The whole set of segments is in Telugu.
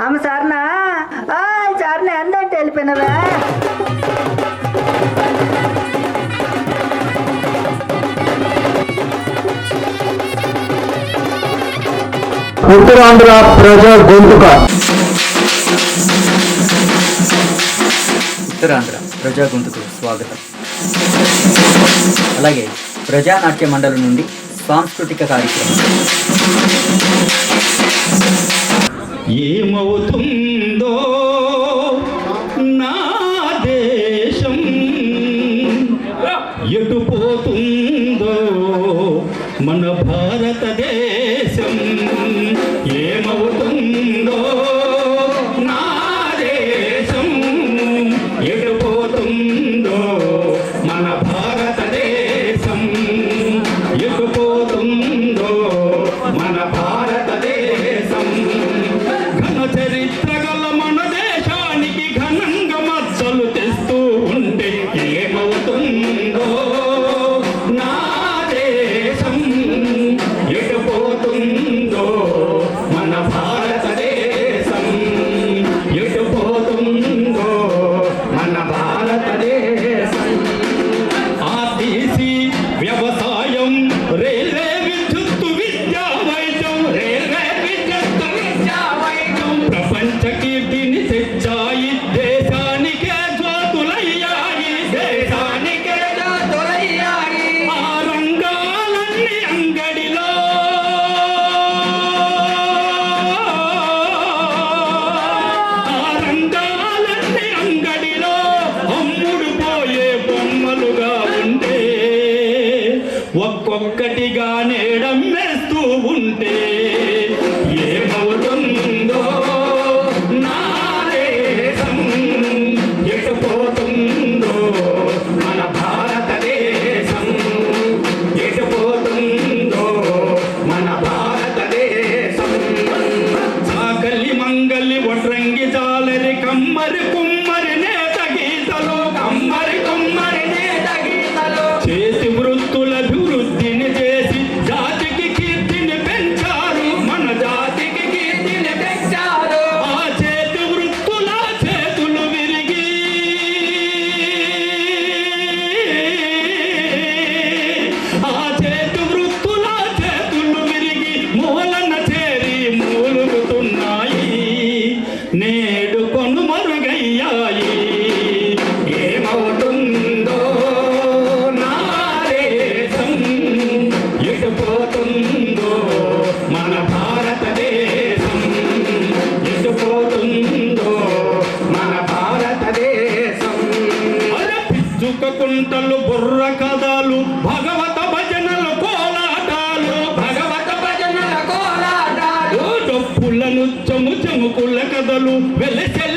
అమ్మ సార్నా? సార్న ఎంత వెళ్ళిపోయినవే ఉత్తరాంధ్ర ప్రజా గొంతుక. ఉత్తరాంధ్ర ప్రజా గొంతుకు స్వాగతం. అలాగే ప్రజానాట్య మండలి నుండి సాంస్కృతిక కార్యక్రమం. ఏమవుతుందో నా దేశం ఎటుపోతుందో మన భారతదేశం నేడమ్మేస్తూ ఉంటే నేడు కొను మరుగయ్యాయి ఏమవుతుందో నారేసం ఎటుపోతుందో మన భారతదేశం ఎటుపోతుందో మన భారతదేశం. పిచ్చుక కుంటలు బుర్రకా కథలు చెము చెము కుళ్ళ కథలు వెలసెల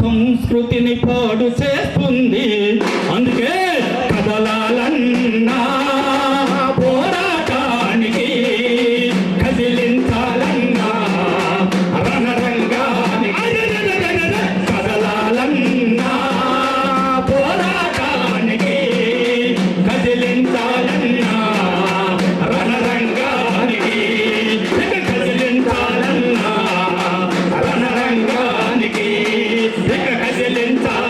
సంస్కృతిని పాడు చేస్తుంది. అందుకే 连长